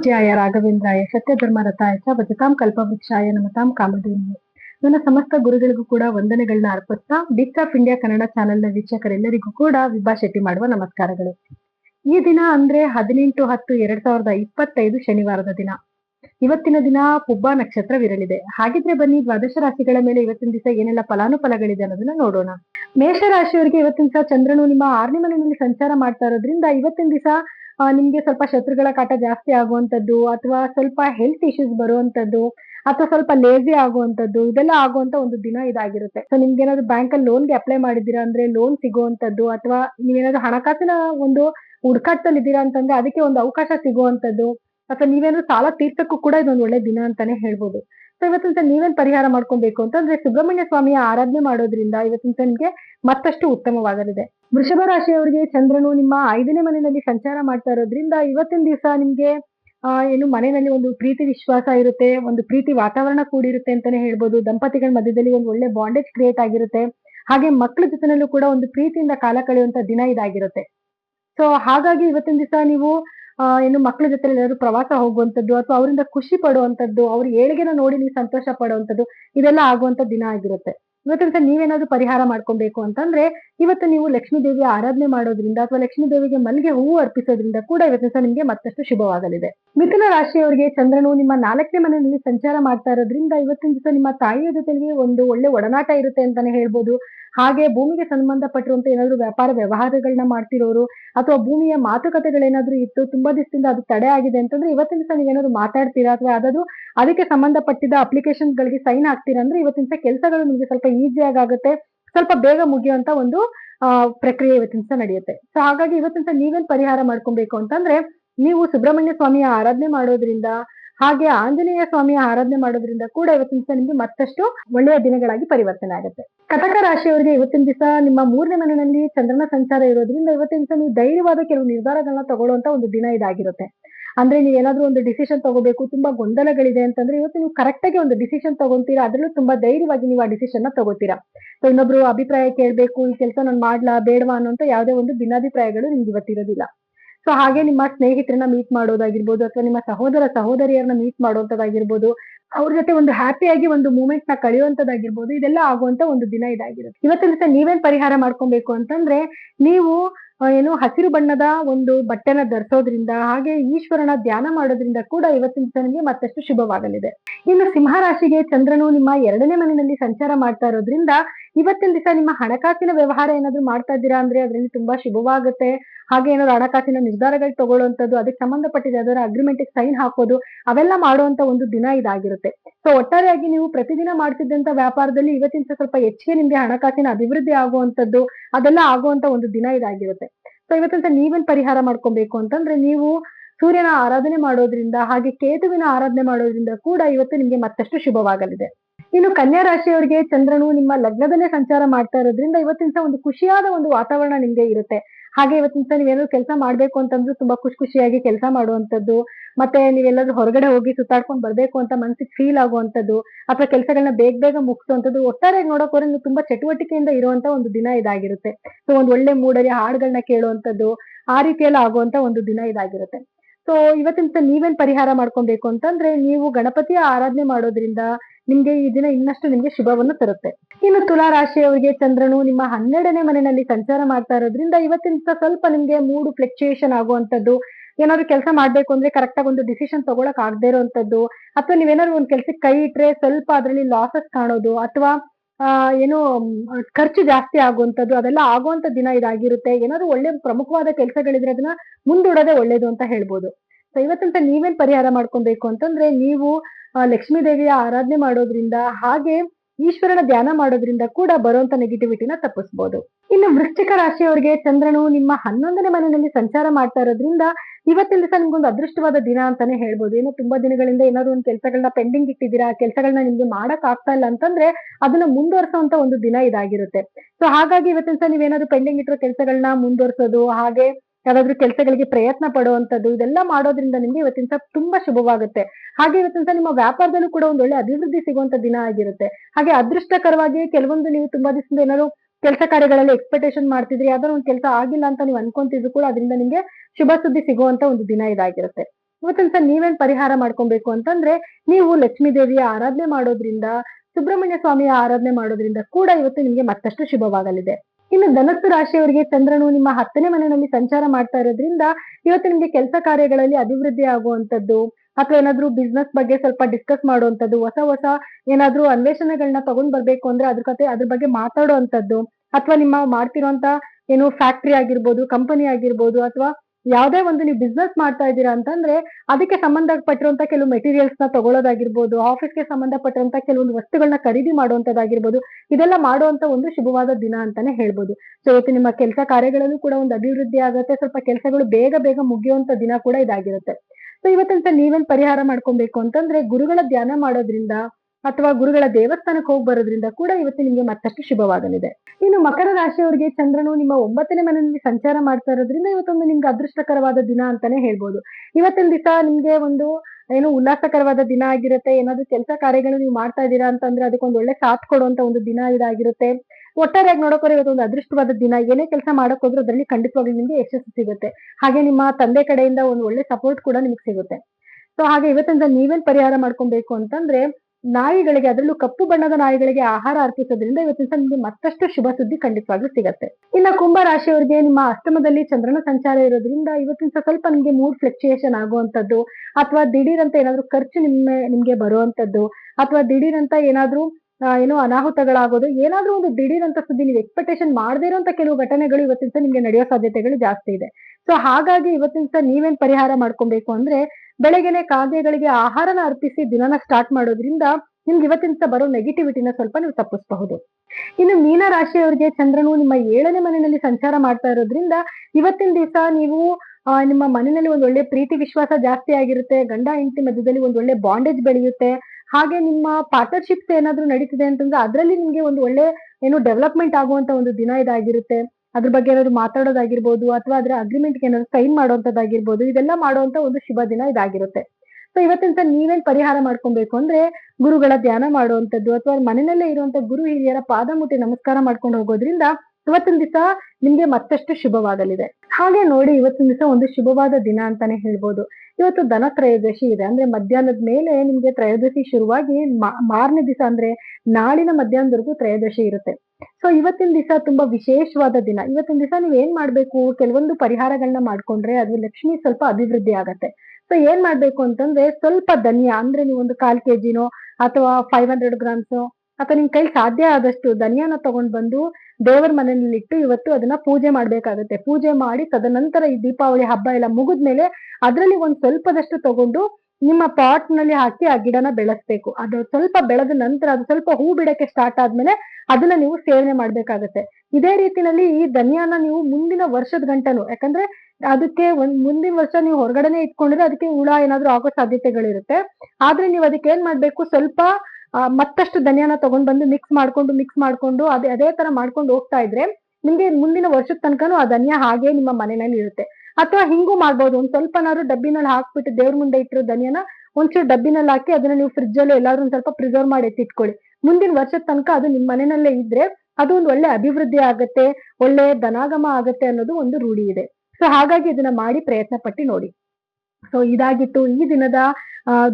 ಪೂಜ್ಯಾಯ ರಾಘವೇಂದ್ರಾಯ ಸತ್ಯಧರ್ಮ ರಥಾಯ ಚ ಭಜತಾಂ ಕಲ್ಪವೃಕ್ಷಾಯ ನಮತಾಂ ಕಾಮಧೇನಿಗೆ ನನ್ನ ಸಮಸ್ತ ಗುರುಗಳಿಗೂ ಕೂಡ ವಂದನೆಗಳನ್ನ ಅರ್ಪಿಸ್ತಾ ಬಿಕ್ ಆಫ್ ಇಂಡಿಯಾ ಕನ್ನಡ ಚಾನೆಲ್ನ ವೀಕ್ಷಕರೆಲ್ಲರಿಗೂ ಕೂಡ ವಿಭಾ ಶೆಟ್ಟಿ ಮಾಡುವ ನಮಸ್ಕಾರಗಳು. ಈ ದಿನ ಅಂದ್ರೆ ಹದಿನೆಂಟು ಹತ್ತು ಎರಡ್ ಸಾವಿರದ ಇಪ್ಪತ್ತೈದು ಶನಿವಾರದ ದಿನ. ಇವತ್ತಿನ ದಿನ ಪುಬ್ಬ ನಕ್ಷತ್ರವಿರಲಿದೆ. ಹಾಗಿದ್ರೆ ಬನ್ನಿ, ದ್ವಾದಶ ರಾಶಿಗಳ ಮೇಲೆ ಇವತ್ತಿನ ದಿವಸ ಏನೆಲ್ಲ ಫಲಾನುಫಲಗಳಿದೆ ಅನ್ನೋದನ್ನ ನೋಡೋಣ. ಮೇಷ ರಾಶಿಯವರಿಗೆ ಇವತ್ತಿನ ದಿವಸ ಚಂದ್ರನು ನಿಮ್ಮ ಆರನೇ ಸಂಚಾರ ಮಾಡ್ತಾ ಇರೋದ್ರಿಂದ ಇವತ್ತಿನ ದಿವಸ ನಿಮ್ಗೆ ಸ್ವಲ್ಪ ಶತ್ರುಗಳ ಕಾಟ ಜಾಸ್ತಿ ಆಗುವಂತದ್ದು ಅಥವಾ ಸ್ವಲ್ಪ ಹೆಲ್ತ್ ಇಶ್ಯೂಸ್ ಬರುವಂತದ್ದು ಅಥವಾ ಸ್ವಲ್ಪ ಲೇಜಿ ಆಗುವಂತದ್ದು ಇದೆಲ್ಲ ಆಗುವಂತ ಒಂದು ದಿನ ಇದಾಗಿರುತ್ತೆ. ಸೊ ನಿಮ್ಗೆ ಏನಾದ್ರು ಬ್ಯಾಂಕ್ ಅಲ್ಲಿ ಲೋನ್ಗೆ ಅಪ್ಲೈ ಮಾಡಿದೀರಾ ಅಂದ್ರೆ ಲೋನ್ ಸಿಗುವಂತದ್ದು ಅಥವಾ ನೀವೇನಾದ್ರು ಹಣಕಾಸಿನ ಒಂದು ಹುಡುಕಾಟದಲ್ಲಿ ಇದ್ದೀರಾ ಅಂತಂದ್ರೆ ಅದಕ್ಕೆ ಒಂದು ಅವಕಾಶ ಸಿಗುವಂತದ್ದು ಅಥವಾ ನೀವೇನಾದ್ರು ಸಾಲ ತೀರ್ಸಕ್ಕೂ ಕೂಡ ಇದೊಂದು ಒಳ್ಳೆ ದಿನ ಅಂತಾನೆ ಹೇಳ್ಬೋದು. ಇವತ್ತಿನ ನೀವೇನ್ ಪರಿಹಾರ ಮಾಡ್ಕೊಬೇಕು ಅಂತಂದ್ರೆ ಸುಬ್ರಹ್ಮಣ್ಯ ಸ್ವಾಮಿಯ ಆರಾಧನೆ ಮಾಡೋದ್ರಿಂದ ಇವತ್ತಿನ ನಿಮ್ಗೆ ಮತ್ತಷ್ಟು ಉತ್ತಮವಾಗಲಿದೆ. ವೃಷಭ ರಾಶಿಯವರಿಗೆ ಚಂದ್ರನು ನಿಮ್ಮ ಐದನೇ ಮನೆಯಲ್ಲಿ ಸಂಚಾರ ಮಾಡ್ತಾ ಇರೋದ್ರಿಂದ ಇವತ್ತಿನ ದಿವಸ ನಿಮ್ಗೆ, ಆ, ಏನು ಮನೆಯಲ್ಲಿ ಒಂದು ಪ್ರೀತಿ ವಿಶ್ವಾಸ ಇರುತ್ತೆ, ಒಂದು ಪ್ರೀತಿ ವಾತಾವರಣ ಕೂಡಿರುತ್ತೆ ಅಂತಾನೆ ಹೇಳ್ಬೋದು. ದಂಪತಿಗಳ ಮಧ್ಯದಲ್ಲಿ ಒಂದು ಒಳ್ಳೆ ಬಾಂಡೇಜ್ ಕ್ರಿಯೇಟ್ ಆಗಿರುತ್ತೆ. ಹಾಗೆ ಮಕ್ಕಳ ಜೊತೆನಲ್ಲೂ ಕೂಡ ಒಂದು ಪ್ರೀತಿಯಿಂದ ಕಾಲ ಕಳೆಯುವಂತ ದಿನ ಇದಾಗಿರುತ್ತೆ. ಸೊ ಹಾಗಾಗಿ ಇವತ್ತಿನ ದಿವಸ ನೀವು ಏನು ಮಕ್ಕಳ ಜೊತೆ ಏನಾದ್ರು ಪ್ರವಾಸ ಹೋಗುವಂಥದ್ದು ಅಥವಾ ಅವರಿಂದ ಖುಷಿ ಪಡುವಂತದ್ದು ಅವ್ರ ಏಳಿಗೆನ ನೋಡಿ ನೀವು ಸಂತೋಷ ಪಡುವಂಥದ್ದು, ಇದೆಲ್ಲ ಆಗುವಂತ ದಿನ ಆಗಿರುತ್ತೆ. ಇವತ್ತಿನ ದಿವಸ ನೀವೇನಾದ್ರೂ ಪರಿಹಾರ ಮಾಡ್ಕೊಬೇಕು ಅಂತಂದ್ರೆ, ಇವತ್ತು ನೀವು ಲಕ್ಷ್ಮೀ ದೇವಿಯ ಆರಾಧನೆ ಮಾಡೋದ್ರಿಂದ ಅಥವಾ ಲಕ್ಷ್ಮೀ ದೇವಿಗೆ ಮಲ್ಲಿಗೆ ಹೂವು ಅರ್ಪಿಸೋದ್ರಿಂದ ಕೂಡ ಇವತ್ತಿನ ದಿವಸ ನಿಮ್ಗೆ ಮತ್ತಷ್ಟು ಶುಭವಾಗಲಿದೆ. ಮಿಥುನ ರಾಶಿಯವರಿಗೆ ಚಂದ್ರನು ನಿಮ್ಮ ನಾಲ್ಕನೇ ಮನೆಯಲ್ಲಿ ಸಂಚಾರ ಮಾಡ್ತಾ ಇರೋದ್ರಿಂದ ಇವತ್ತಿನ ದಿವಸ ನಿಮ್ಮ ತಾಯಿಯ ಜೊತೆಗೆ ಒಂದು ಒಳ್ಳೆ ಒಡನಾಟ ಇರುತ್ತೆ ಅಂತಾನೆ ಹೇಳ್ಬೋದು. ಹಾಗೆ ಭೂಮಿಗೆ ಸಂಬಂಧಪಟ್ಟಿರುವಂತ ಏನಾದ್ರು ವ್ಯಾಪಾರ ವ್ಯವಹಾರಗಳನ್ನ ಮಾಡ್ತಿರೋರು ಅಥವಾ ಭೂಮಿಯ ಮಾತುಕತೆಗಳೇನಾದ್ರೂ ಇತ್ತು, ತುಂಬಾ ದಿವಸದಿಂದ ಅದು ತಡೆ ಆಗಿದೆ ಅಂತಂದ್ರೆ ಇವತ್ತಿನ ದಿವಸ ನೀವೇನಾದ್ರು ಮಾತಾಡ್ತೀರಾ ಅಥವಾ ಯಾವ್ದಾದ್ರು ಅದಕ್ಕೆ ಸಂಬಂಧಪಟ್ಟಿದ ಅಪ್ಲಿಕೇಶನ್ ಗಳಿಗೆ ಸೈನ್ ಹಾಕ್ತೀರಾ ಅಂದ್ರೆ ಇವತ್ತಿನ ದಿವಸ ಕೆಲಸಗಳು ನಿಮ್ಗೆ ಸ್ವಲ್ಪ ಈಸಿಯಾಗಿ ಆಗುತ್ತೆ, ಸ್ವಲ್ಪ ಬೇಗ ಮುಗಿಯುವಂತ ಒಂದು ಪ್ರಕ್ರಿಯೆ ಇವತ್ತಿನ ದಿವಸ ನಡೆಯುತ್ತೆ. ಸೊ ಹಾಗಾಗಿ ಇವತ್ತಿನ ದಿವಸ ನೀವೇನ್ ಪರಿಹಾರ ಮಾಡ್ಕೊಬೇಕು ಅಂತಂದ್ರೆ ನೀವು ಸುಬ್ರಹ್ಮಣ್ಯ ಸ್ವಾಮಿಯ ಆರಾಧನೆ ಮಾಡೋದ್ರಿಂದ ಹಾಗೆ ಆಂಜನೇಯ ಸ್ವಾಮಿಯ ಆರಾಧನೆ ಮಾಡೋದ್ರಿಂದ ಕೂಡ ಇವತ್ತಿನ ದಿವಸ ನಿಮ್ಗೆ ಮತ್ತಷ್ಟು ಒಳ್ಳೆಯ ದಿನಗಳಾಗಿ ಪರಿವರ್ತನೆ ಆಗುತ್ತೆ. ಕಟಕ ರಾಶಿಯವರಿಗೆ ಇವತ್ತಿನ ದಿವಸ ನಿಮ್ಮ ಮೂರನೇ ಮನೆಯಲ್ಲಿ ಚಂದ್ರನ ಸಂಚಾರ ಇರೋದ್ರಿಂದ ಇವತ್ತಿನ ದಿವಸ ನೀವು ಧೈರ್ಯವಾದ ಕೆಲವು ನಿರ್ಧಾರಗಳನ್ನ ತಗೊಳ್ಳುವಂತ ಒಂದು ದಿನ ಇದಾಗಿರುತ್ತೆ. ಅಂದ್ರೆ ನೀವು ಏನಾದ್ರೂ ಒಂದು ಡಿಸಿಷನ್ ತಗೋಬೇಕು, ತುಂಬಾ ಗೊಂದಲಗಳಿದೆ ಅಂತಂದ್ರೆ ಇವತ್ತು ನೀವು ಕರೆಕ್ಟ್ ಆಗಿ ಒಂದು ಡಿಸಿಷನ್ ತಗೊಂತೀರಾ, ಅದ್ರಲ್ಲೂ ತುಂಬಾ ಧೈರ್ಯವಾಗಿ ನೀವು ಆ ಡಿಸಿಷನ್ನ ತಗೋತೀರಾ. ಸೊ ಇನ್ನೊಬ್ರು ಅಭಿಪ್ರಾಯ ಕೇಳಬೇಕು, ಈ ಕೆಲಸ ನಾನು ಮಾಡ್ಲಾ, ಬೇಡವಾ ಅನ್ನೋಂತ ಯಾವುದೇ ಒಂದು ಭಿನ್ನಾಭಿಪ್ರಾಯಗಳು ನಿಮ್ಗೆ ಇವತ್ತಿರೋದಿಲ್ಲ. ಸೊ ಹಾಗೆ ನಿಮ್ಮ ಸ್ನೇಹಿತರನ್ನ ಮೀಟ್ ಮಾಡೋದಾಗಿರ್ಬೋದು ಅಥವಾ ನಿಮ್ಮ ಸಹೋದರ ಸಹೋದರಿಯರನ್ನ ಮೀಟ್ ಮಾಡುವಂತದಾಗಿರ್ಬೋದು ಅವ್ರ ಜೊತೆ ಒಂದು ಹ್ಯಾಪಿಯಾಗಿ ಒಂದು ಮೂಮೆಂಟ್ನ ಕಳೆಯುವಂತದ್ದಾಗಿರ್ಬೋದು ಇದೆಲ್ಲ ಆಗುವಂತ ಒಂದು ದಿನ ಇದಾಗಿರುತ್ತೆ. ಇವತ್ತಿನ ದಿವಸ ನೀವೇನ್ ಪರಿಹಾರ ಮಾಡ್ಕೊಬೇಕು ಅಂತಂದ್ರೆ, ನೀವು ಏನು ಹಸಿರು ಬಣ್ಣದ ಒಂದು ಬಟ್ಟೆನ ಧರಿಸೋದ್ರಿಂದ, ಹಾಗೆ ಈಶ್ವರನ ಧ್ಯಾನ ಮಾಡೋದ್ರಿಂದ ಕೂಡ ಇವತ್ತಿನ ದಿವಸ ಮತ್ತಷ್ಟು ಶುಭವಾಗಲಿದೆ. ಇನ್ನು ಸಿಂಹರಾಶಿಗೆ ಚಂದ್ರನು ನಿಮ್ಮ ಎರಡನೇ ಮನೆಯಲ್ಲಿ ಸಂಚಾರ ಮಾಡ್ತಾ ಇರೋದ್ರಿಂದ ಇವತ್ತಿನ ದಿವಸ ನಿಮ್ಮ ಹಣಕಾಸಿನ ವ್ಯವಹಾರ ಏನಾದ್ರು ಮಾಡ್ತಾ ಇದ್ದೀರಾ ಅಂದ್ರೆ ಅದರಲ್ಲಿ ತುಂಬಾ ಶುಭವಾಗುತ್ತೆ. ಹಾಗೆ ಏನಾದ್ರು ಹಣಕಾಸಿನ ನಿರ್ಧಾರಗಳು ತಗೊಳ್ಳುವಂಥದ್ದು, ಅದಕ್ಕೆ ಸಂಬಂಧಪಟ್ಟಿದೆ ಅದರ ಅಗ್ರಿಮೆಂಟ್ ಸೈನ್ ಹಾಕೋದು, ಅವೆಲ್ಲ ಮಾಡುವಂತ ಒಂದು ದಿನ ಇದಾಗಿರುತ್ತೆ. ಸೊ ಒಟ್ಟಾರೆಯಾಗಿ ನೀವು ಪ್ರತಿದಿನ ಮಾಡ್ತಿದ್ದಂತ ವ್ಯಾಪಾರದಲ್ಲಿ ಇವತ್ತಿನ ಸ್ವಲ್ಪ ಹೆಚ್ಚಿಗೆ ನಿಮ್ಗೆ ಹಣಕಾಸಿನ ಅಭಿವೃದ್ಧಿ ಆಗುವಂತದ್ದು ಅದೆಲ್ಲ ಆಗುವಂತ ಒಂದು ದಿನ ಇದಾಗಿರುತ್ತೆ. ಸೊ ಇವತ್ತಂತ ನೀವೇನ್ ಪರಿಹಾರ ಮಾಡ್ಕೊಬೇಕು ಅಂತಂದ್ರೆ ನೀವು ಸೂರ್ಯನ ಆರಾಧನೆ ಮಾಡೋದ್ರಿಂದ, ಹಾಗೆ ಕೇತುವಿನ ಆರಾಧನೆ ಮಾಡೋದ್ರಿಂದ ಕೂಡ ಇವತ್ತು ನಿಮ್ಗೆ ಮತ್ತಷ್ಟು ಶುಭವಾಗಲಿದೆ. ಇನ್ನು ಕನ್ಯಾ ರಾಶಿಯವರಿಗೆ ಚಂದ್ರನು ನಿಮ್ಮ ಲಗ್ನದಲ್ಲೇ ಸಂಚಾರ ಮಾಡ್ತಾ ಇರೋದ್ರಿಂದ ಇವತ್ತಿನ ಒಂದು ಖುಷಿಯಾದ ಒಂದು ವಾತಾವರಣ ನಿಮ್ಗೆ ಇರುತ್ತೆ. ಹಾಗೆ ಇವತ್ತಿನ ನೀವೇನಾದ್ರು ಕೆಲಸ ಮಾಡ್ಬೇಕು ಅಂತಂದ್ರೆ ತುಂಬಾ ಖುಷಿ ಖುಷಿಯಾಗಿ ಕೆಲಸ ಮಾಡುವಂತದ್ದು ಮತ್ತೆ ನೀವೆಲ್ಲಾದ್ರೂ ಹೊರಗಡೆ ಹೋಗಿ ಸುತ್ತಾಡ್ಕೊಂಡು ಬರ್ಬೇಕು ಅಂತ ಮನ್ಸಿಗೆ ಫೀಲ್ ಆಗುವಂತದ್ದು ಅಥವಾ ಕೆಲಸಗಳನ್ನ ಬೇಗ ಬೇಗ ಮುಗಿಸುವಂತದ್ದು ಒಟ್ಟಾರೆ ನೋಡಕ್ ಹೋದ್ರೆ ನೀವು ತುಂಬಾ ಚಟುವಟಿಕೆಯಿಂದ ಇರುವಂತ ಒಂದು ದಿನ ಇದಾಗಿರುತ್ತೆ. ಸೊ ಒಂದ್ ಒಳ್ಳೆ ಮೂಡಲ್ಲಿ ಹಾಡುಗಳನ್ನ ಕೇಳುವಂತದ್ದು ಆ ರೀತಿಯೆಲ್ಲ ಆಗುವಂತ ಒಂದು ದಿನ ಇದಾಗಿರುತ್ತೆ. ಸೊ ಇವತ್ತಿನ ನೀವೇನ್ ಪರಿಹಾರ ಮಾಡ್ಕೊಬೇಕು ಅಂತಂದ್ರೆ ನೀವು ಗಣಪತಿಯ ಆರಾಧನೆ ಮಾಡೋದ್ರಿಂದ ನಿಮ್ಗೆ ಈ ದಿನ ಇನ್ನಷ್ಟು ನಿಮ್ಗೆ ಶುಭವನ್ನು ತರುತ್ತೆ. ಇನ್ನು ತುಲಾ ರಾಶಿಯವರಿಗೆ ಚಂದ್ರನು ನಿಮ್ಮ ಹನ್ನೆರಡನೇ ಮನೆಯಲ್ಲಿ ಸಂಚಾರ ಮಾಡ್ತಾ ಇರೋದ್ರಿಂದ ಇವತ್ತಿನ ಸ್ವಲ್ಪ ನಿಮ್ಗೆ ಮೂಡು ಫ್ಲೆಕ್ಚುಯೇಷನ್ ಆಗುವಂತದ್ದು ಏನಾದ್ರು ಕೆಲಸ ಮಾಡ್ಬೇಕು ಅಂದ್ರೆ ಕರೆಕ್ಟ್ ಆಗಿ ಒಂದು ಡಿಸಿಷನ್ ತಗೊಳಕ್ ಆಗದೆ ಇರುವಂತದ್ದು ಅಥವಾ ನೀವೇನಾದ್ರು ಒಂದ್ ಕೆಲ್ಸಕ್ಕೆ ಕೈ ಇಟ್ರೆ ಸ್ವಲ್ಪ ಅದರಲ್ಲಿ ಲಾಸಸ್ ಕಾಣೋದು, ಅಥವಾ ಏನು ಖರ್ಚು ಜಾಸ್ತಿ ಆಗುವಂತದ್ದು ಅದೆಲ್ಲ ಆಗುವಂತ ದಿನ ಇದಾಗಿರುತ್ತೆ. ಏನಾದ್ರು ಒಳ್ಳೆ ಪ್ರಮುಖವಾದ ಕೆಲಸಗಳಿದ್ರೆ ಅದನ್ನ ಮುಂದೂಡೋದೇ ಒಳ್ಳೇದು ಅಂತ ಹೇಳ್ಬೋದು. ಸೊ ಇವತ್ತಂತ ನೀವೇನ್ ಪರಿಹಾರ ಮಾಡ್ಕೊಬೇಕು ಅಂತಂದ್ರೆ, ನೀವು ಲಕ್ಷ್ಮೀ ದೇವಿಯ ಆರಾಧನೆ ಮಾಡೋದ್ರಿಂದ ಹಾಗೆ ಈಶ್ವರನ ಧ್ಯಾನ ಮಾಡೋದ್ರಿಂದ ಕೂಡ ಬರುವಂತ ನೆಗೆಟಿವಿಟಿನ ತಪ್ಪಿಸ್ಬೋದು. ಇನ್ನು ವೃಶ್ಚಿಕ ರಾಶಿಯವರಿಗೆ ಚಂದ್ರನು ನಿಮ್ಮ ಹನ್ನೊಂದನೇ ಮನೆಯಲ್ಲಿ ಸಂಚಾರ ಮಾಡ್ತಾ ಇರೋದ್ರಿಂದ ಇವತ್ತಿನ ದಿವಸ ನಿಮ್ಗೊಂದು ಅದೃಷ್ಟವಾದ ದಿನ ಅಂತಾನೆ ಹೇಳ್ಬೋದು. ಏನೋ ತುಂಬಾ ದಿನಗಳಿಂದ ಏನಾದ್ರು ಒಂದು ಕೆಲಸಗಳನ್ನ ಪೆಂಡಿಂಗ್ ಇಟ್ಟಿದ್ದೀರಾ ಕೆಲಸಗಳನ್ನ ನಿಮ್ಗೆ ಮಾಡಕ್ ಆಗ್ತಾ ಇಲ್ಲ ಅಂತಂದ್ರೆ ಅದನ್ನ ಮುಂದುವರ್ಸೋಂತ ಒಂದು ದಿನ ಇದಾಗಿರುತ್ತೆ. ಸೊ ಹಾಗಾಗಿ ಇವತ್ತಿನ ದಿವಸ ನೀವೇನಾದ್ರು ಪೆಂಡಿಂಗ್ ಇಟ್ಟಿರೋ ಕೆಲಸಗಳನ್ನ ಮುಂದುವರ್ಸೋದು, ಹಾಗೆ ಯಾವ್ದಾದ್ರು ಕೆಲಸಗಳಿಗೆ ಪ್ರಯತ್ನ ಪಡುವಂತದ್ದು ಇದೆಲ್ಲ ಮಾಡೋದ್ರಿಂದ ನಿಮ್ಗೆ ಇವತ್ತಿನ ಸಹ ತುಂಬಾ ಶುಭವಾಗುತ್ತೆ. ಹಾಗೆ ಇವತ್ತಿನ ನಿಮ್ಮ ವ್ಯಾಪಾರದಲ್ಲೂ ಕೂಡ ಒಂದು ಒಳ್ಳೆ ಅಭಿವೃದ್ಧಿ ಸಿಗುವಂತ ದಿನ ಆಗಿರುತ್ತೆ. ಹಾಗೆ ಅದೃಷ್ಟಕರವಾಗಿ ಕೆಲವೊಂದು ನೀವು ತುಂಬಾ ದಿವಸದಿಂದ ಏನಾದ್ರು ಕೆಲಸ ಕಾರ್ಯಗಳಲ್ಲಿ ಎಕ್ಸ್ಪೆಕ್ಟೇಷನ್ ಮಾಡ್ತಿದ್ರಿ ಯಾವ್ದಾದ್ರು ಒಂದು ಕೆಲಸ ಆಗಿಲ್ಲ ಅಂತ ನೀವು ಅನ್ಕೊಂತಿದ್ರು ಕೂಡ ಅದರಿಂದ ನಿಮ್ಗೆ ಶುಭ ಸುದ್ದಿ ಸಿಗುವಂತ ಒಂದು ದಿನ ಇದಾಗಿರುತ್ತೆ. ಇವತ್ತಿನ ಸರ್ ನೀವೇನ್ ಪರಿಹಾರ ಮಾಡ್ಕೊಬೇಕು ಅಂತಂದ್ರೆ, ನೀವು ಲಕ್ಷ್ಮೀ ದೇವಿಯ ಆರಾಧನೆ ಮಾಡೋದ್ರಿಂದ, ಸುಬ್ರಹ್ಮಣ್ಯ ಸ್ವಾಮಿಯ ಆರಾಧನೆ ಮಾಡೋದ್ರಿಂದ ಕೂಡ ಇವತ್ತು ನಿಮ್ಗೆ ಮತ್ತಷ್ಟು ಶುಭವಾಗಲಿದೆ. ಇನ್ನು ಧನಸ್ಸು ರಾಶಿಯವರಿಗೆ ಚಂದ್ರನು ನಿಮ್ಮ ಹತ್ತನೇ ಮನೆಯಲ್ಲಿ ಸಂಚಾರ ಮಾಡ್ತಾ ಇರೋದ್ರಿಂದ, ಇವತ್ತು ನಿಮ್ಗೆ ಕೆಲಸ ಕಾರ್ಯಗಳಲ್ಲಿ ಅಭಿವೃದ್ಧಿ ಆಗುವಂತದ್ದು ಅಥವಾ ಏನಾದ್ರು ಬಿಸ್ನೆಸ್ ಬಗ್ಗೆ ಸ್ವಲ್ಪ ಡಿಸ್ಕಸ್ ಮಾಡುವಂತದ್ದು ಹೊಸ ಹೊಸ ಏನಾದ್ರು ಅನ್ವೇಷಣೆಗಳನ್ನ ತಗೊಂಡ್ ಬರ್ಬೇಕು ಅಂದ್ರೆ ಅದ್ರ ಕತೆ, ಅದ್ರ ಬಗ್ಗೆ ಮಾತಾಡುವಂತದ್ದು ಅಥವಾ ನಿಮ್ಮ ಮಾಡ್ತಿರೋಂತ ಏನು ಫ್ಯಾಕ್ಟರಿ ಆಗಿರ್ಬೋದು ಕಂಪನಿ ಆಗಿರ್ಬೋದು, ಅಥವಾ ಯಾವ್ದೇ ಒಂದು ನೀವು ಬಿಸ್ನೆಸ್ ಮಾಡ್ತಾ ಇದ್ದೀರಾ ಅಂತಂದ್ರೆ ಅದಕ್ಕೆ ಸಂಬಂಧಪಟ್ಟಿರುವಂತ ಕೆಲವು ಮೆಟೀರಿಯಲ್ಸ್ನ ತಗೊಳ್ಳೋದಾಗಿರ್ಬೋದು ಆಫೀಸ್ಗೆ ಸಂಬಂಧಪಟ್ಟಿರುವಂತ ಕೆಲವೊಂದು ವಸ್ತುಗಳನ್ನ ಖರೀದಿ ಮಾಡುವಂತದ್ದಾಗಿರ್ಬೋದು ಇದೆಲ್ಲ ಮಾಡುವಂತ ಒಂದು ಶುಭವಾದ ದಿನ ಅಂತಾನೆ ಹೇಳ್ಬೋದು. ಸೊ ಇವತ್ತು ನಿಮ್ಮ ಕೆಲಸ ಕಾರ್ಯಗಳಲ್ಲೂ ಕೂಡ ಒಂದು ಅಭಿವೃದ್ಧಿ ಆಗುತ್ತೆ, ಸ್ವಲ್ಪ ಕೆಲಸಗಳು ಬೇಗ ಬೇಗ ಮುಗಿಯುವಂತ ದಿನ ಕೂಡ ಇದಾಗಿರುತ್ತೆ. ಸೊ ಇವತ್ತಂತ ನೀವೇನ್ ಪರಿಹಾರ ಮಾಡ್ಕೊಬೇಕು ಅಂತಂದ್ರೆ ಗುರುಗಳ ಧ್ಯಾನ ಮಾಡೋದ್ರಿಂದ ಅಥವಾ ಗುರುಗಳ ದೇವಸ್ಥಾನಕ್ಕೆ ಹೋಗಿ ಬರೋದ್ರಿಂದ ಕೂಡ ಇವತ್ತು ನಿಮ್ಗೆ ಮತ್ತಷ್ಟು ಶುಭವಾಗಲಿದೆ. ಇನ್ನು ಮಕರ ರಾಶಿಯವರಿಗೆ ಚಂದ್ರನು ನಿಮ್ಮ ಒಂಬತ್ತನೇ ಮನೆಯಲ್ಲಿ ಸಂಚಾರ ಮಾಡ್ತಾ ಇರೋದ್ರಿಂದ ಇವತ್ತೊಂದು ನಿಮ್ಗೆ ಅದೃಷ್ಟಕರವಾದ ದಿನ ಅಂತಾನೆ ಹೇಳ್ಬೋದು. ಇವತ್ತಿನ ದಿವಸ ನಿಮ್ಗೆ ಒಂದು ಏನು ಉಲ್ಲಾಸಕರವಾದ ದಿನ ಆಗಿರುತ್ತೆ, ಏನಾದ್ರು ಕೆಲಸ ಕಾರ್ಯಗಳು ನೀವು ಮಾಡ್ತಾ ಇದ್ದೀರಾ ಅಂತಂದ್ರೆ ಅದಕ್ಕೊಂದು ಒಳ್ಳೆ ಸಾಥ್ ಕೊಡುವಂತ ಒಂದು ದಿನ ಇದಾಗಿರುತ್ತೆ. ಒಟ್ಟಾರೆಯಾಗಿ ನೋಡೋಕೋರೆ ಇವತ್ತು ಒಂದು ಅದೃಷ್ಟವಾದ ದಿನ. ಏನೇ ಕೆಲಸ ಮಾಡಕ್ ಹೋದ್ರೂ ಅದರಲ್ಲಿ ಖಂಡಿತವಾಗ್ಲೂ ನಿಮ್ಗೆ ಯಶಸ್ಸು ಸಿಗುತ್ತೆ. ಹಾಗೆ ನಿಮ್ಮ ತಂದೆ ಕಡೆಯಿಂದ ಒಂದು ಒಳ್ಳೆ ಸಪೋರ್ಟ್ ಕೂಡ ನಿಮ್ಗೆ ಸಿಗುತ್ತೆ. ಸೊ ಹಾಗೆ ಇವತ್ತಿಂದ ನೀವೇನ್ ಪರಿಹಾರ ಮಾಡ್ಕೊಬೇಕು ಅಂತಂದ್ರೆ, ನಾಯಿಗಳಿಗೆ, ಅದರಲ್ಲೂ ಕಪ್ಪು ಬಣ್ಣದ ನಾಯಿಗಳಿಗೆ ಆಹಾರ ಅರ್ಪಿಸೋದ್ರಿಂದ ಇವತ್ತಿನ ನಿಮ್ಗೆ ಮತ್ತಷ್ಟು ಶುಭ ಸುದ್ದಿ ಖಂಡಿತವಾಗ್ಲೂ ಸಿಗತ್ತೆ. ಇನ್ನ ಕುಂಭ ರಾಶಿಯವರಿಗೆ ನಿಮ್ಮ ಅಷ್ಟಮದಲ್ಲಿ ಚಂದ್ರನ ಸಂಚಾರ ಇರೋದ್ರಿಂದ ಇವತ್ತಿನ ಸ್ವಲ್ಪ ನಿಮ್ಗೆ ಮೂಡ್ ಫ್ಲೆಕ್ಚುಯೇಷನ್ ಆಗುವಂತದ್ದು ಅಥವಾ ದಿಢೀರ್ ಅಂತ ಏನಾದ್ರೂ ಖರ್ಚು ನಿಮ್ಮ, ನಿಮ್ಗೆ ಬರುವಂತದ್ದು ಅಥವಾ ದಿಢೀರ್ ಅಂತ ಏನಾದ್ರೂ ಏನೋ ಅನಾಹುತಗಳಾಗೋದು, ಏನಾದ್ರೂ ಒಂದು ದಿಢೀರಂತ ಸುದ್ದಿ ನೀವು ಎಕ್ಸ್ಪೆಕ್ಟೇಷನ್ ಮಾಡದೇ ಇರುವಂತ ಕೆಲವು ಘಟನೆಗಳು ಇವತ್ತಿನ ದಿವಸ ನಿಮ್ಗೆ ನಡೆಯೋ ಸಾಧ್ಯತೆಗಳು ಜಾಸ್ತಿ ಇದೆ. ಸೊ ಹಾಗಾಗಿ ಇವತ್ತಿನ ಸಹ ನೀವೇನ್ ಪರಿಹಾರ ಮಾಡ್ಕೊಬೇಕು ಅಂದ್ರೆ, ಬೆಳಗ್ಗೆನೆ ಕಾಗೆಗಳಿಗೆ ಆಹಾರನ ಅರ್ಪಿಸಿ ದಿನನ ಸ್ಟಾರ್ಟ್ ಮಾಡೋದ್ರಿಂದ ನಿಮ್ಗೆ ಇವತ್ತಿನ ಬರೋ ನೆಗೆಟಿವಿಟಿನ ಸ್ವಲ್ಪ ನೀವು ತಪ್ಪಿಸಬಹುದು. ಇನ್ನು ಮೀನ ರಾಶಿಯವರಿಗೆ ಚಂದ್ರನು ನಿಮ್ಮ ಏಳನೇ ಮನೆಯಲ್ಲಿ ಸಂಚಾರ ಮಾಡ್ತಾ ಇರೋದ್ರಿಂದ, ಇವತ್ತಿನ ದಿವಸ ನೀವು ನಿಮ್ಮ ಮನೆಯಲ್ಲಿ ಒಂದು ಒಳ್ಳೆ ಪ್ರೀತಿ ವಿಶ್ವಾಸ ಜಾಸ್ತಿ ಆಗಿರುತ್ತೆ, ಗಂಡ ಹೆಂಡತಿ ಮಧ್ಯದಲ್ಲಿ ಒಂದು ಒಳ್ಳೆ ಬಾಂಡೇಜ್ ಬೆಳೆಯುತ್ತೆ, ಹಾಗೆ ನಿಮ್ಮ ಪಾರ್ಟ್ನರ್ಶಿಪ್ಸ್ ಏನಾದ್ರೂ ನಡೀತಿದೆ ಅಂತಂದ್ರೆ ಅದರಲ್ಲಿ ನಿಮ್ಗೆ ಒಂದು ಒಳ್ಳೆ ಏನು ಡೆವಲಪ್ಮೆಂಟ್ ಆಗುವಂತ ಒಂದು ದಿನ ಇದಾಗಿರುತ್ತೆ. ಅದ್ರ ಬಗ್ಗೆ ಏನಾದ್ರು ಮಾತಾಡೋದಾಗಿರ್ಬೋದು ಅಥವಾ ಅದ್ರ ಅಗ್ರಿಮೆಂಟ್ಗೆ ಏನಾದ್ರು ಸೈನ್ ಮಾಡುವಂತದ್ದಾಗಿರ್ಬೋದು ಇದೆಲ್ಲ ಮಾಡುವಂತ ಒಂದು ಶುಭ ದಿನ ಇದಾಗಿರುತ್ತೆ. ಸೊ ಇವತ್ತಿನ ನೀವೇನ್ ಪರಿಹಾರ ಮಾಡ್ಕೊಬೇಕು ಅಂದ್ರೆ ಗುರುಗಳ ಧ್ಯಾನ ಮಾಡುವಂತದ್ದು ಅಥವಾ ಮನೆಯಲ್ಲೇ ಇರುವಂತ ಗುರು ಹಿರಿಯರ ಪಾದ ಮುಟ್ಟಿ ನಮಸ್ಕಾರ ಮಾಡ್ಕೊಂಡು ಹೋಗೋದ್ರಿಂದ ಇವತ್ತಿನ ದಿವಸ ನಿಮ್ಗೆ ಮತ್ತಷ್ಟು ಶುಭವಾಗಲಿದೆ. ಹಾಗೆ ನೋಡಿ ಇವತ್ತಿನ ದಿವಸ ಒಂದು ಶುಭವಾದ ದಿನ ಅಂತಾನೆ ಹೇಳ್ಬೋದು. ಇವತ್ತು ದನ ತ್ರಯೋದಶಿ ಇದೆ. ಅಂದ್ರೆ ಮಧ್ಯಾಹ್ನದ ಮೇಲೆ ನಿಮ್ಗೆ ತ್ರಯೋದಶಿ ಶುರುವಾಗಿ ಮಾರನೇ ದಿವಸ ಅಂದ್ರೆ ನಾಳಿನ ಮಧ್ಯಾಹ್ನದವರೆಗೂ ತ್ರಯೋದಶಿ ಇರುತ್ತೆ. ಸೊ ಇವತ್ತಿನ ದಿವಸ ತುಂಬಾ ವಿಶೇಷವಾದ ದಿನ. ಇವತ್ತಿನ ದಿವಸ ನೀವ್ ಏನ್ ಮಾಡ್ಬೇಕು? ಕೆಲವೊಂದು ಪರಿಹಾರಗಳನ್ನ ಮಾಡ್ಕೊಂಡ್ರೆ ಅದು ಲಕ್ಷ್ಮಿ ಸ್ವಲ್ಪ ಅಭಿವೃದ್ಧಿ ಆಗತ್ತೆ. ಸೊ ಏನ್ ಮಾಡ್ಬೇಕು ಅಂತಂದ್ರೆ ಸ್ವಲ್ಪ ಧನ್ಯ. ಅಂದ್ರೆ ನೀವೊಂದು ಕಾಲ್ ಕೆಜಿನೋ ಅಥವಾ ಫೈವ್ ಹಂಡ್ರೆಡ್ ಗ್ರಾಮ್ಸ್ ಅಥವಾ ನಿಮ್ ಕೈಲಿ ಸಾಧ್ಯ ಆದಷ್ಟು ಧನಿಯಾನ ತಗೊಂಡ್ ಬಂದು ದೇವರ ಮನೆಯಲ್ಲಿ ಇಟ್ಟು ಇವತ್ತು ಅದನ್ನ ಪೂಜೆ ಮಾಡ್ಬೇಕಾಗತ್ತೆ. ಪೂಜೆ ಮಾಡಿ ತದನಂತರ ಈ ದೀಪಾವಳಿ ಹಬ್ಬ ಎಲ್ಲ ಮುಗಿದ್ಮೇಲೆ ಅದರಲ್ಲಿ ಒಂದ್ ಸ್ವಲ್ಪದಷ್ಟು ತಗೊಂಡು ನಿಮ್ಮ ಪಾಟ್ನಲ್ಲಿ ಹಾಕಿ ಆ ಗಿಡನ ಬೆಳೆಸ್ಬೇಕು. ಅದು ಸ್ವಲ್ಪ ಬೆಳೆದ ನಂತರ ಅದು ಸ್ವಲ್ಪ ಹೂ ಬಿಡಕ್ಕೆ ಸ್ಟಾರ್ಟ್ ಆದ್ಮೇಲೆ ಅದನ್ನ ನೀವು ಸೇವನೆ ಮಾಡ್ಬೇಕಾಗತ್ತೆ. ಇದೇ ರೀತಿನಲ್ಲಿ ಈ ಧನಿಯಾನ ನೀವು ಮುಂದಿನ ವರ್ಷದ ಗಂಟನು, ಯಾಕಂದ್ರೆ ಅದಕ್ಕೆ ಒಂದ್ ಮುಂದಿನ ವರ್ಷ ನೀವು ಹೊರಗಡೆನೆ ಇಟ್ಕೊಂಡ್ರೆ ಅದಕ್ಕೆ ಹುಳ ಏನಾದ್ರೂ ಆಗೋ ಸಾಧ್ಯತೆಗಳಿರುತ್ತೆ. ಆದ್ರೆ ನೀವು ಅದಕ್ಕೆ ಏನ್ ಮಾಡ್ಬೇಕು? ಸ್ವಲ್ಪ ಮತ್ತಷ್ಟು ಧನಿಯಾನ ತಗೊಂಡ್ ಬಂದು ಮಿಕ್ಸ್ ಮಾಡ್ಕೊಂಡು ಮಿಕ್ಸ್ ಮಾಡ್ಕೊಂಡು, ಅದೇ ಅದೇ ತರ ಮಾಡ್ಕೊಂಡು ಹೋಗ್ತಾ ಇದ್ರೆ ನಿಮ್ಗೆ ಮುಂದಿನ ವರ್ಷದ ತನಕನು ಆ ಧನ್ಯ ಹಾಗೆ ನಿಮ್ಮ ಮನೆಯಲ್ಲಿ ಇರುತ್ತೆ. ಅಥವಾ ಹಿಂಗೂ ಮಾಡ್ಬೋದು. ಒಂದ್ ಸ್ವಲ್ಪನಾದ್ರು ಡಬ್ಬಿನಲ್ಲಿ ಹಾಕ್ಬಿಟ್ಟು ದೇವ್ರ ಮುಂದೆ ಇಟ್ಟಿರೋ ಧನಿಯಾನ ಒಂಚೂರು ಡಬ್ಬಿನಲ್ಲಿ ಹಾಕಿ ಅದನ್ನ ನೀವು ಫ್ರಿಜ್ ಅಲ್ಲಿ ಎಲ್ಲಾದ್ರೂ ಒಂದ್ ಸ್ವಲ್ಪ ಪ್ರಿಸರ್ವ್ ಮಾಡಿ ಎತ್ತಿಟ್ಕೊಳ್ಳಿ. ಮುಂದಿನ ವರ್ಷದ ತನಕ ಅದು ನಿಮ್ ಮನೆಯಲ್ಲೇ ಇದ್ರೆ ಅದು ಒಂದು ಒಳ್ಳೆ ಅಭಿವೃದ್ಧಿ ಆಗತ್ತೆ, ಒಳ್ಳೆ ಧನಾಗಮ ಆಗತ್ತೆ ಅನ್ನೋದು ಒಂದು ರೂಢಿ ಇದೆ. ಸೊ ಹಾಗಾಗಿ ಇದನ್ನ ಮಾಡಿ ಪ್ರಯತ್ನ ಪಟ್ಟಿ ನೋಡಿ. ಸೊ ಇದಾಗಿತ್ತು. ಈ ದಿನದ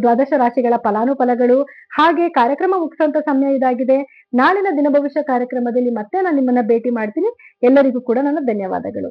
ದ್ವಾದಶ ರಾಶಿಗಳ ಫಲಾನುಫಲಗಳು. ಹಾಗೆ ಕಾರ್ಯಕ್ರಮ ಮುಗಿಸುವಂತ ಸಮಯ ಇದಾಗಿದೆ. ನಾಳಿನ ದಿನ ಭವಿಷ್ಯ ಕಾರ್ಯಕ್ರಮದಲ್ಲಿ ಮತ್ತೆ ನಾನು ನಿಮ್ಮನ್ನ ಭೇಟಿ ಮಾಡ್ತೀನಿ. ಎಲ್ಲರಿಗೂ ಕೂಡ ನನ್ನ ಧನ್ಯವಾದಗಳು.